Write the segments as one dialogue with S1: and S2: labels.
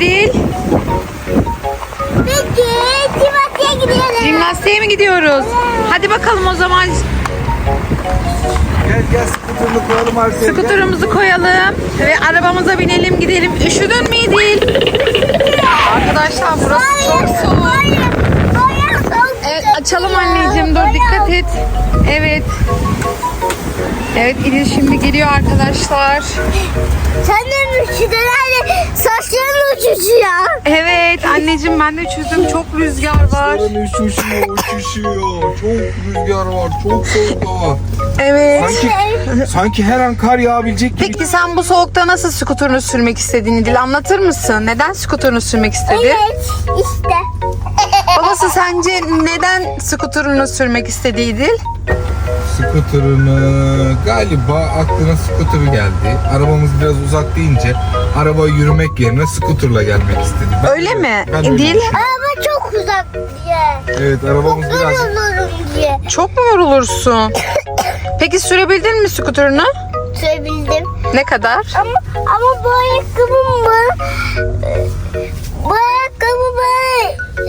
S1: İdil?
S2: Peki, Sivas'a gidiyoruz.
S1: Jimnastiğe mi gidiyoruz? Hadi bakalım o zaman
S3: Gel gel skuterını koyalım arkaya. gel.
S1: skuterımızı koyalım ve arabamıza binelim gidelim. Üşüdün mü İdil? Arkadaşlar burası çok soğuk.
S2: Hayır, hayır, soğuk
S1: Evet açalım anneciğim dur dikkat et. Evet. Evet İdil şimdi geliyor arkadaşlar.
S2: Sen saçların uçuşuyor.
S1: Evet anneciğim ben de çözdüm çok rüzgar var.
S3: Yarın üşüşüyor, üşüşüyor. Çok rüzgar var, çok soğuk hava.
S1: Evet.
S3: Sanki, sanki her an kar yağabilecek gibi.
S1: Peki sen bu soğukta nasıl skuterını sürmek istediğini Dil anlatır mısın? Neden skuterını sürmek istedi?
S2: Evet, işte.
S1: Babası sence neden skuterını sürmek istedi Dil?
S3: Skuterını galiba aklına skuter geldi. Arabamız biraz uzak deyince araba yürümek yerine skuterla gelmek istedi. Ben
S1: Öyle
S3: öyle-
S1: mi?
S3: Ben öyle
S1: Dil?
S3: düşünüyorum.
S2: Araba çok uzak diye.
S3: Evet arabamız biraz
S2: Yorulurum diye.
S1: Çok mu yorulursun? Peki sürebildin mi skuterını?
S2: Sürebildim.
S1: Ne kadar?
S2: Ama ama bu ayakkabım mı? Bu ayakkabı böyle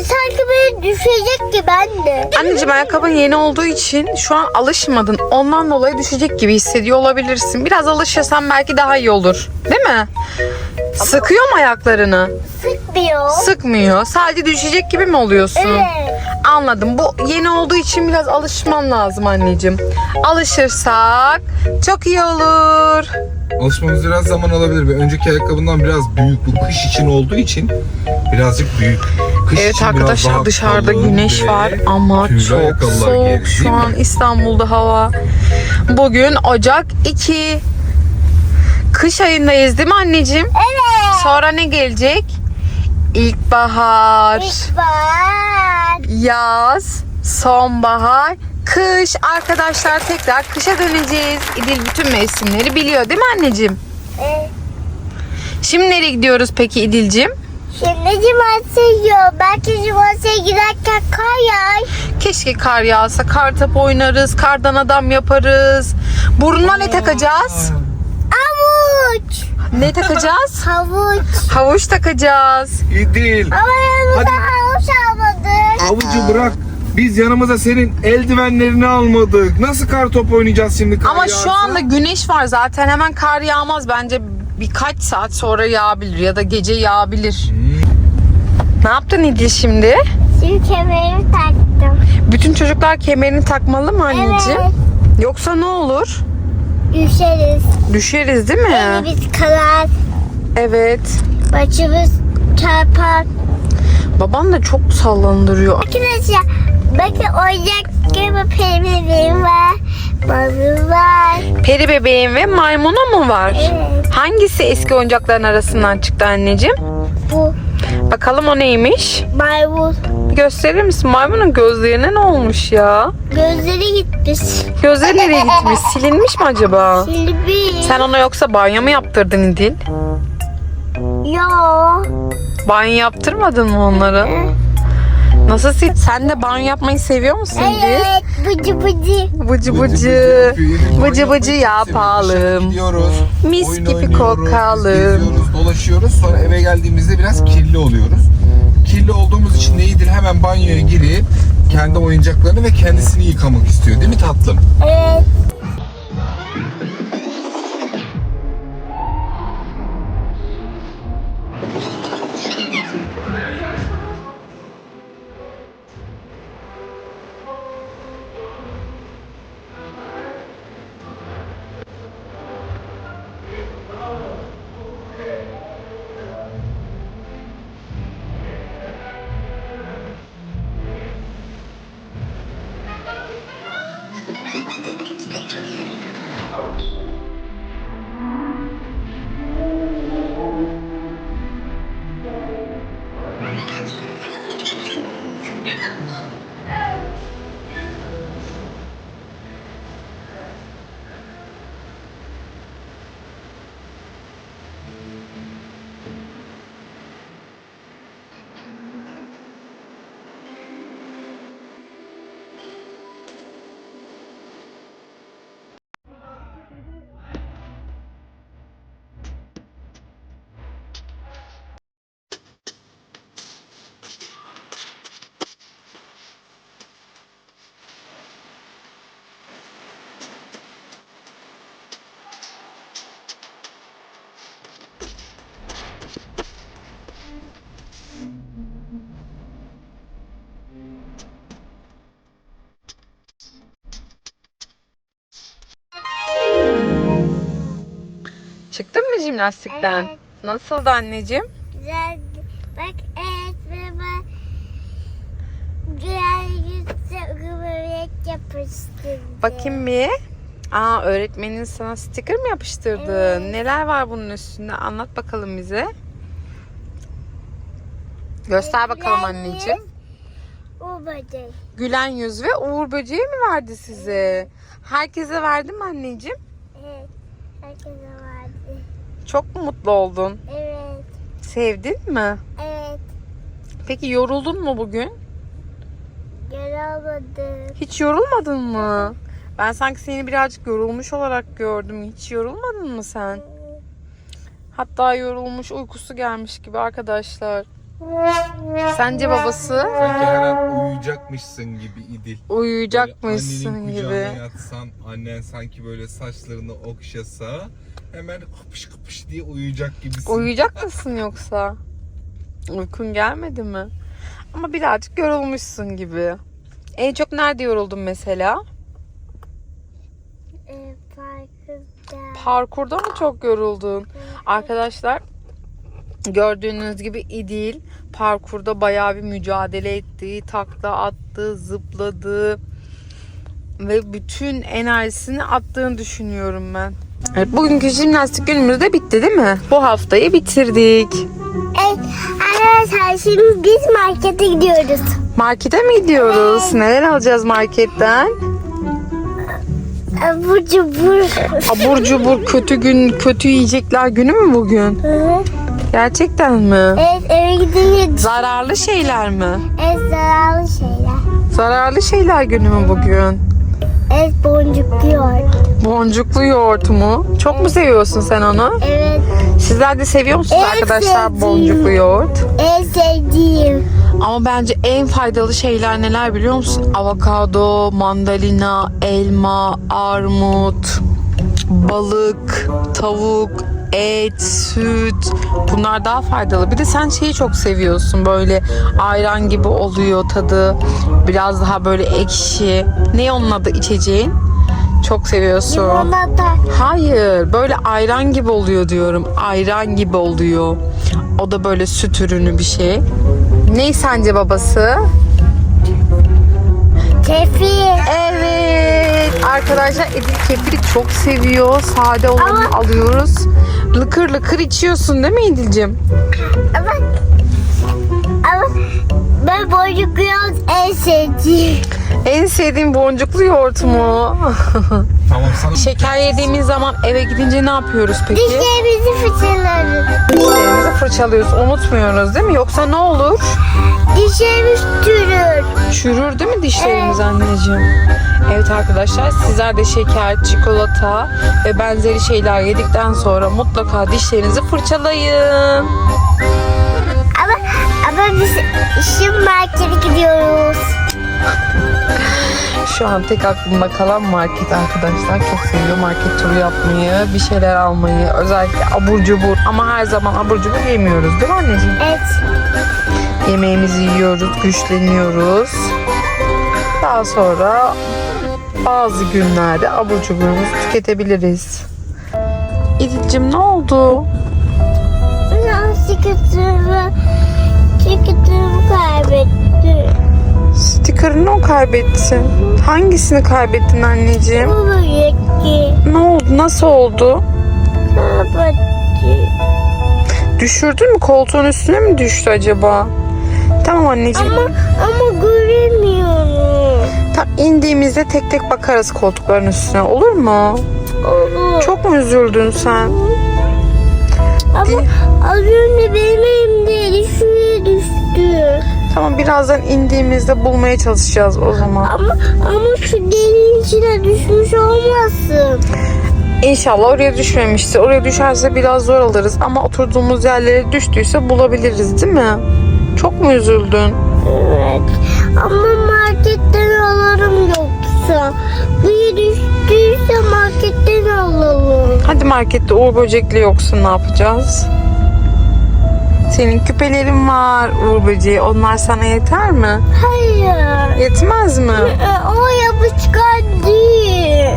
S2: sanki böyle düşecek ki ben de.
S1: Anneciğim ayakkabın yeni olduğu için şu an alışmadın. Ondan dolayı düşecek gibi hissediyor olabilirsin. Biraz alışırsan belki daha iyi olur. Değil mi? Sıkıyor mu ayaklarını?
S2: Sıkmıyor.
S1: Sıkmıyor. Sadece düşecek gibi mi oluyorsun?
S2: Evet.
S1: Anladım. Bu yeni olduğu için biraz alışman lazım anneciğim. Alışırsak çok iyi olur.
S3: alışmamız biraz zaman alabilir. Ve önceki ayakkabından biraz büyük bu kış için olduğu için birazcık büyük. Kış
S1: Evet arkadaşlar dışarıda güneş var ama çok soğuk
S3: giyelim,
S1: şu an? İstanbul'da hava. Bugün Ocak 2. Kış ayındayız değil mi anneciğim?
S2: Evet.
S1: Sonra ne gelecek? İlkbahar,
S2: İlkbahar.
S1: Yaz, sonbahar, kış. Arkadaşlar tekrar kışa döneceğiz. İdil bütün mevsimleri biliyor değil mi anneciğim?
S2: Ee,
S1: Şimdi nereye gidiyoruz peki İdil'cim?
S2: Şimdi cumartesi yiyor. Belki cumartesiye giderken kar yağar.
S1: Keşke kar yağsa, kar topu oynarız, kardan adam yaparız. Burnuna ne takacağız?
S2: Avuç.
S1: Ne takacağız?
S2: Havuç.
S1: Havuç takacağız.
S3: İdil.
S2: Ama yanımıza
S3: Hadi.
S2: havuç almadık.
S3: Avucu bırak. Biz yanımıza senin eldivenlerini almadık. Nasıl kar top oynayacağız şimdi kar
S1: Ama
S3: yağarsa?
S1: şu anda güneş var zaten hemen kar yağmaz bence birkaç saat sonra yağabilir ya da gece yağabilir. Ne yaptın İdil şimdi?
S2: Şimdi kemerimi taktım.
S1: Bütün çocuklar kemerini takmalı mı anneciğim?
S2: Evet.
S1: Yoksa ne olur?
S2: Düşeriz.
S1: Düşeriz değil mi?
S2: Elimiz kanar.
S1: Evet.
S2: Başımız çarpar.
S1: Baban da çok sallandırıyor.
S2: Arkadaşlar bakın oyuncak gibi pelerim var. Balım var.
S1: Peri bebeğin ve maymuna mı var?
S2: Evet.
S1: Hangisi eski oyuncakların arasından çıktı anneciğim?
S2: Bu
S1: Bakalım o neymiş?
S2: maymun.
S1: Gösterir misin? Maymunun gözlerine ne olmuş ya?
S2: Gözleri gitmiş.
S1: Gözleri nereye gitmiş? Silinmiş mi acaba?
S2: Bir.
S1: Sen ona yoksa banyo mu yaptırdın İdil?
S2: Yo.
S1: Banyo yaptırmadın mı onları? Nasıl sil? Sen de banyo yapmayı seviyor musun İdil?
S2: Evet. Bıcı bıcı.
S1: Bıcı bıcı. Bıcı bıcı yapalım.
S3: Gidiyoruz.
S1: Mis
S3: oyun
S1: gibi
S3: oynuyoruz,
S1: kokalım.
S3: Geziyoruz, dolaşıyoruz. Sonra eve geldiğimizde biraz kirli oluyoruz. Kirli olduğumuz için de İdil hemen banyoya girip kendi oyuncaklarını ve kendisini yıkamak istiyor. Değil mi tatlım?
S2: Evet.
S1: Thank you. Out. Jimnastikten?
S2: Evet.
S1: Nasıldı anneciğim?
S2: Güzel. Bak evet baba. Güzel yüzle börek yapıştırdı.
S1: Bakayım bir. Aa öğretmenin sana sticker mi yapıştırdı?
S2: Evet.
S1: Neler var bunun üstünde? Anlat bakalım bize. Göster bakalım
S2: Güzel
S1: anneciğim.
S2: yüz, O böcek.
S1: Gülen yüz ve uğur böceği mi verdi size? Herkese verdi mi anneciğim?
S2: Evet. Herkese vardı.
S1: Çok mu mutlu oldun?
S2: Evet.
S1: Sevdin mi?
S2: Evet.
S1: Peki yoruldun mu bugün?
S2: Göremedim.
S1: Hiç yorulmadın mı? Ben sanki seni birazcık yorulmuş olarak gördüm. Hiç yorulmadın mı sen? Hatta yorulmuş, uykusu gelmiş gibi arkadaşlar. Sence babası
S3: Sanki her an uyuyacakmışsın gibi İdil. Böyle
S1: uyuyacakmışsın
S3: annenin
S1: gibi.
S3: kucağına yatsan, annen sanki böyle saçlarını okşasa hemen kapış kapış diye uyuyacak gibisin.
S1: Uyuyacak mısın yoksa? Uykun gelmedi mi? Ama birazcık yorulmuşsun gibi. En çok nerede yoruldun mesela?
S2: Ee, farkında.
S1: Parkurda mı çok yoruldun? Arkadaşlar gördüğünüz gibi İdil parkurda bayağı bir mücadele etti. Takla attı, zıpladı. Ve bütün enerjisini attığını düşünüyorum ben. Evet, bugünkü jimnastik günümüz de bitti değil mi? Bu haftayı bitirdik.
S2: Evet. Arkadaşlar şimdi biz markete gidiyoruz.
S1: Markete mi gidiyoruz? Neler alacağız marketten?
S2: Abur cubur.
S1: Abur cubur kötü gün, kötü yiyecekler günü mü bugün?
S2: Hı hı.
S1: Gerçekten mi?
S2: Evet eve gidince
S1: Zararlı şeyler mi?
S2: evet zararlı şeyler.
S1: Zararlı şeyler günü mü bugün?
S2: Evet boncuklu yoğurt.
S1: Boncuklu yoğurt mu? Çok mu seviyorsun sen onu?
S2: Evet
S1: Sizler de seviyor musunuz
S2: Evet,
S1: arkadaşlar
S2: sevdiğim.
S1: boncuklu yoğurt?
S2: en sevdiğim.
S1: Ama bence en faydalı şeyler neler biliyor musun? Avokado, mandalina, elma, armut, balık, tavuk, et, süt. Bunlar daha faydalı. Bir de sen şeyi çok seviyorsun böyle ayran gibi oluyor tadı. Biraz daha böyle ekşi. Ne onun adı içeceğin? Çok seviyorsun.
S2: Limonata.
S1: Hayır, böyle ayran gibi oluyor diyorum. Ayran gibi oluyor. O da böyle süt ürünü bir şey. Ne sence babası?
S2: Kefir.
S1: Evet. Arkadaşlar Edil kefiri çok seviyor. Sade olanı
S2: Ama-
S1: alıyoruz. Lıkır lıkır içiyorsun değil mi Edil'cim?
S2: Ama ama ben yoğurt en sevdiğim.
S1: En sevdiğin boncuklu yoğurt mu?
S3: Tamam sana
S1: Şeker yediğimiz zaman eve gidince ne yapıyoruz peki?
S2: Dişlerimizi fırçalarız.
S1: Dişlerimizi fırçalıyoruz. Unutmuyoruz değil mi? Yoksa ne olur?
S2: Dişlerimiz çürür.
S1: Çürür değil mi dişlerimiz anneciğim? Evet arkadaşlar sizler de şeker, çikolata ve benzeri şeyler yedikten sonra mutlaka dişlerinizi fırçalayın.
S2: Ama ama biz şimdi markete gidiyoruz.
S1: Şu an tek aklımda kalan market arkadaşlar. Çok seviyor market turu yapmayı, bir şeyler almayı. Özellikle abur cubur. Ama her zaman abur cubur yemiyoruz değil mi anneciğim?
S2: Evet.
S1: Yemeğimizi yiyoruz, güçleniyoruz. Daha sonra bazı günlerde abur cuburumuzu tüketebiliriz. İdil'cim ne oldu?
S2: Ben sikatımı sikatımı kaybettim.
S1: Sticker'ını o kaybettin. Hangisini kaybettin anneciğim? Ne oldu? Nasıl oldu? Düşürdün mü? Koltuğun üstüne mi düştü acaba? Tamam anneciğim.
S2: Ama ama göremiyorum.
S1: Tam indiğimizde tek tek bakarız koltukların üstüne. Olur mu?
S2: Olur.
S1: Çok mu üzüldün sen?
S2: Ama az önce benim elimde şuraya düştü.
S1: Tamam birazdan indiğimizde bulmaya çalışacağız o zaman.
S2: Ama ama şu deliğin içine düşmüş olmasın.
S1: İnşallah oraya düşmemiştir. Oraya düşerse biraz zor alırız. Ama oturduğumuz yerlere düştüyse bulabiliriz değil mi? Çok mu üzüldün?
S2: Evet. Ama marketten alırım yoksa. Buraya düştüyse marketten alalım.
S1: Hadi markette uğur böcekli yoksa ne yapacağız? Senin küpelerin var uğur böceği. Onlar sana yeter mi?
S2: Hayır.
S1: Yetmez mi?
S2: O yapışkan değil.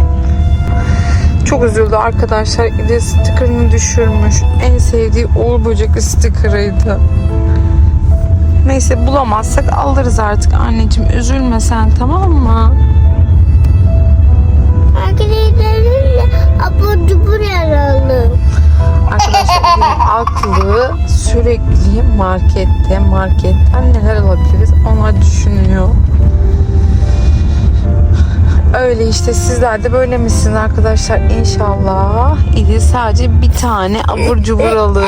S1: çok üzüldü arkadaşlar. İdil stickerını düşürmüş. En sevdiği Uğur Böcekli stickerıydı. Neyse bulamazsak alırız artık anneciğim. Üzülme sen tamam mı?
S2: Arkadaşlarımla abur cubur yaralım.
S1: Arkadaşlar aklı sürekli markette, marketten neler alabiliriz onlar düşünüyor. Öyle işte sizler de böyle misiniz arkadaşlar? İnşallah İdil sadece bir tane abur cubur alır.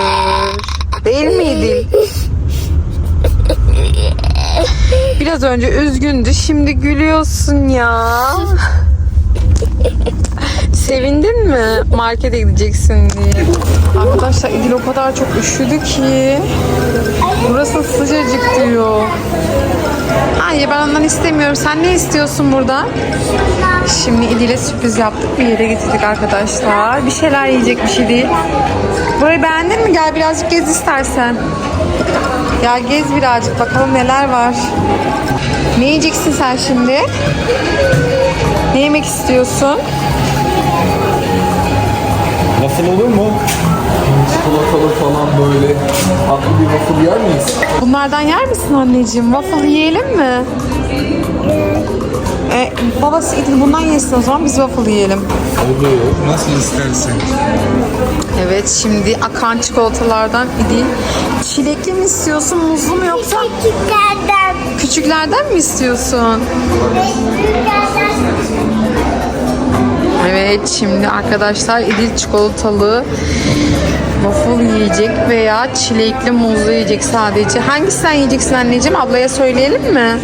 S1: Değil mi İdil? Biraz önce üzgündü, şimdi gülüyorsun ya. Sevindin mi markete gideceksin diye? Arkadaşlar İdil o kadar çok üşüdü ki. Burası sıcacık diyor. Hayır ben ondan istemiyorum. Sen ne istiyorsun buradan? Şimdi İdil'e sürpriz yaptık. Bir yere getirdik arkadaşlar. Bir şeyler yiyecek bir şey değil. Burayı beğendin mi? Gel birazcık gez istersen. Ya gez birazcık bakalım neler var. Ne yiyeceksin sen şimdi? Ne yemek istiyorsun?
S3: Waffle olur mu? Çikolatalı falan böyle. Tatlı bir waffle yer miyiz?
S1: Bunlardan yer misin anneciğim? Waffle yiyelim mi? E, babası İdil bundan yesin o zaman biz waffle yiyelim.
S3: Olur. Nasıl istersen.
S1: Evet şimdi akan çikolatalardan İdil. Çilekli mi istiyorsun muzlu mu yoksa
S2: Küçüklerden.
S1: küçüklerden mi istiyorsun?
S2: Küçüklerden.
S1: Evet şimdi arkadaşlar İdil çikolatalı waffle yiyecek veya çilekli muzlu yiyecek sadece. Hangisinden yiyeceksin anneciğim? Ablaya söyleyelim mi?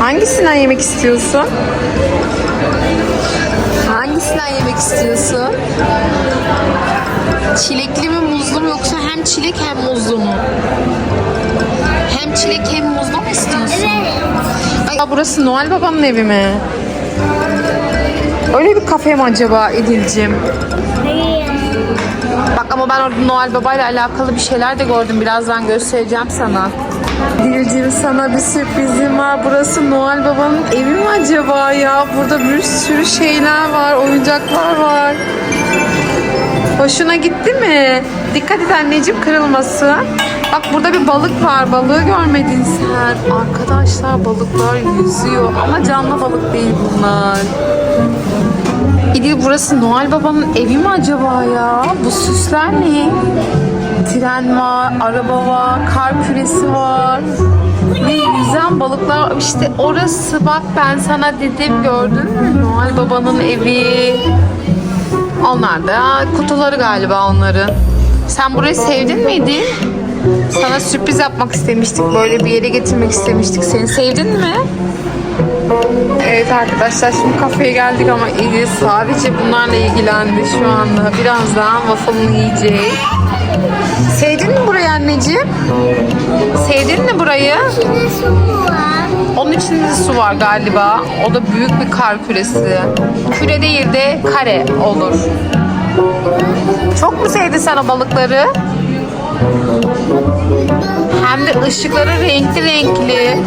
S1: Hangisinden yemek istiyorsun? Hangisinden yemek istiyorsun? Çilekli mi muzlu mu yoksa hem çilek hem muzlu mu? Hem çilek hem muzlu mu istiyorsun?
S2: Evet.
S1: Ay, burası Noel Baba'nın evi mi? Öyle bir kafe mi acaba İdil'cim?
S2: Hayır.
S1: Bak ama ben orada Noel Baba ile alakalı bir şeyler de gördüm. Birazdan göstereceğim sana. Dilcim sana bir sürprizim var. Burası Noel Baba'nın evi mi acaba ya? Burada bir sürü şeyler var, oyuncaklar var. Hoşuna gitti mi? Dikkat et anneciğim kırılmasın. Bak burada bir balık var. Balığı görmedin sen. Arkadaşlar balıklar yüzüyor ama canlı balık değil bunlar. İdil burası Noel Baba'nın evi mi acaba ya? Bu süsler ne? Tren var, araba var, kar küresi var. Ve yüzen balıklar. İşte orası bak ben sana dedim gördün mü? Noel Baba'nın evi. Onlar da kutuları galiba onların. Sen burayı sevdin miydi? Sana sürpriz yapmak istemiştik. Böyle bir yere getirmek istemiştik. Seni sevdin mi? Evet arkadaşlar şimdi kafeye geldik ama İdil sadece bunlarla ilgilendi şu anda. Birazdan waffle'ını yiyecek. Sevdin mi burayı anneciğim? Sevdin mi burayı?
S2: İçinde su var?
S1: Onun içinde de su var galiba. O da büyük bir kar küresi. Küre değil de kare olur. Çok mu sevdin sen o balıkları? Hem de ışıkları renkli renkli.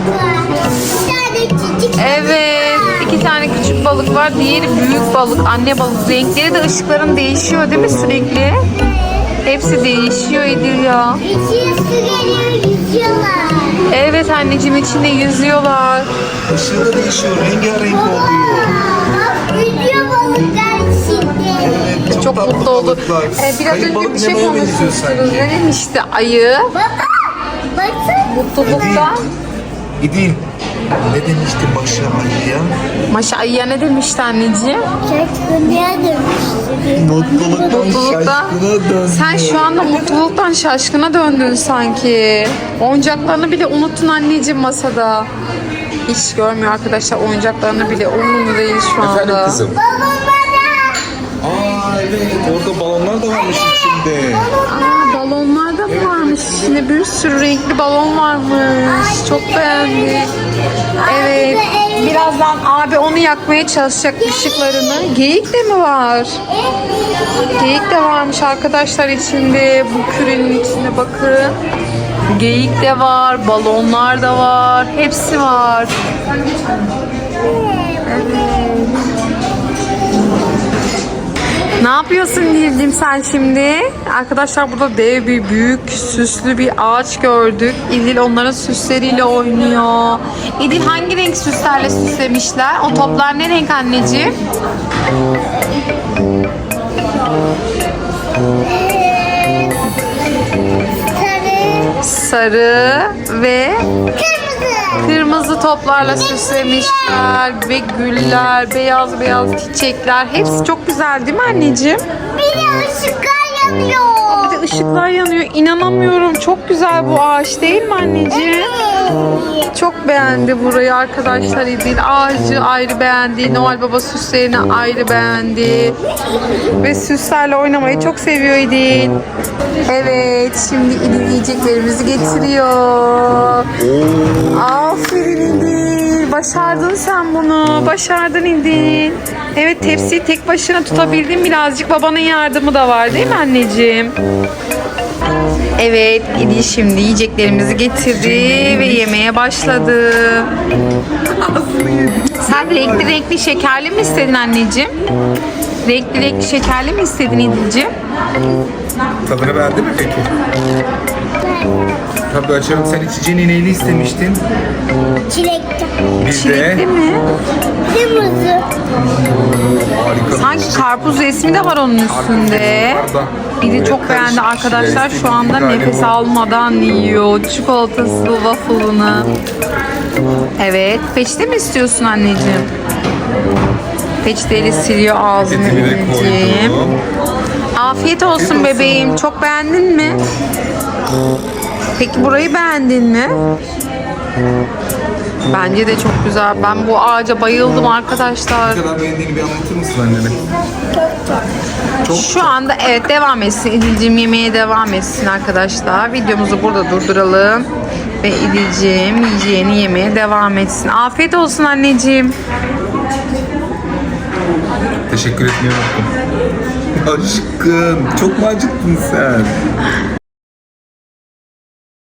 S2: Bir tane küçük.
S1: Evet. iki tane küçük balık var. Diğeri büyük balık. Anne balık. Renkleri de ışıkların değişiyor değil mi sürekli? Hepsi değişiyor İdil ya.
S2: İçine su geliyor yüzüyorlar.
S1: Evet anneciğim içinde yüzüyorlar.
S3: Işığı da değişiyor. Rengarenk oluyor.
S2: Bak yüzüyor balıklar içinde.
S1: Çok
S3: tatlı
S1: mutlu oldu.
S3: balıklar.
S1: Ee, biraz
S3: Kayıp
S1: önce
S3: balık
S1: bir şey
S3: benziyor
S1: konuşmuştunuz. Ne demişti ayı?
S2: Baba.
S1: Mutluluktan.
S3: İdil. Ne demişti Maşa Ali'ye?
S1: Maşa ayıya ne demişti anneciğim?
S2: Çaktırmaya dönmüştü.
S3: Mutluluktan,
S1: Mutluluktan.
S3: şaşkına döndü.
S1: Sen şu anda mutluluktan şaşkına döndün sanki. Oyuncaklarını bile unuttun anneciğim masada. Hiç görmüyor arkadaşlar oyuncaklarını bile umurunda değil şu anda.
S3: Efendim kızım.
S2: Baba bana.
S3: Evet orada balonlar da varmış içinde.
S1: Aa, balonlar da mı varmış? İçinde bir sürü renkli balon varmış. Çok beğendik. Evet. Birazdan abi onu yakmaya çalışacak ışıklarını. Geyik de mi var? Geyik de varmış arkadaşlar içinde. Bu kürenin içinde bakın. Geyik de var, balonlar da var. Hepsi var. Ne yapıyorsun Nilcim sen şimdi? Arkadaşlar burada dev bir büyük süslü bir ağaç gördük. İdil onların süsleriyle oynuyor. İdil hangi renk süslerle süslemişler? O toplar ne renk anneciğim?
S2: Sarı
S1: ve
S2: kırmızı.
S1: Kırmızı toplarla süslemişler. Ve güller, beyaz beyaz çiçekler. Hepsi çok güzel değil mi anneciğim?
S2: Bir de ışıklar yanıyor.
S1: Işıklar yanıyor. İnanamıyorum. Çok güzel bu ağaç değil mi anneciğim? Çok beğendi burayı arkadaşlar İdil. Ağacı ayrı beğendi. Noel Baba süslerini ayrı beğendi. Ve süslerle oynamayı çok seviyor İdil. Evet şimdi İdil yiyeceklerimizi getiriyor. Aferin İdil. Başardın sen bunu. Başardın İdil. Evet tepsiyi tek başına tutabildin birazcık. Babanın yardımı da var değil mi anneciğim? Evet, İdil şimdi yiyeceklerimizi getirdi ve yemeye başladı. Sen renkli renkli şekerli mi istedin anneciğim? Renkli renkli şekerli mi istedin İdil'ciğim?
S3: Tadını beğendin mi peki? Tabii açalım. Sen içeceğini neyli istemiştin?
S2: Çilekli.
S3: Biz
S1: Çilekli
S3: de
S1: mi?
S2: Kırmızı.
S3: harika.
S1: Sanki karpuz resmi de var onun üstünde. İdil çok beğendi arkadaşlar. Şu anda nefes almadan yiyor. Çikolatasız waffle'ını. Evet. Peçete mi istiyorsun anneciğim? Peçeteyle siliyor ağzını
S3: de koydum.
S1: Afiyet olsun
S3: olsun.
S1: bebeğim. Çok beğendin mi? Peki burayı beğendin mi? Bence de çok güzel. Ben bu ağaca bayıldım arkadaşlar.
S3: Ne kadar beğendiğini bir anlatır mısın annene? Çok
S1: Şu anda evet devam etsin. İdil'cim yemeğe devam etsin arkadaşlar. Videomuzu burada durduralım. Ve İdil'cim yiyeceğini yemeye devam etsin. Afiyet olsun anneciğim.
S3: teşekkür etmeyi unuttum. Aşkım çok mu acıktın sen?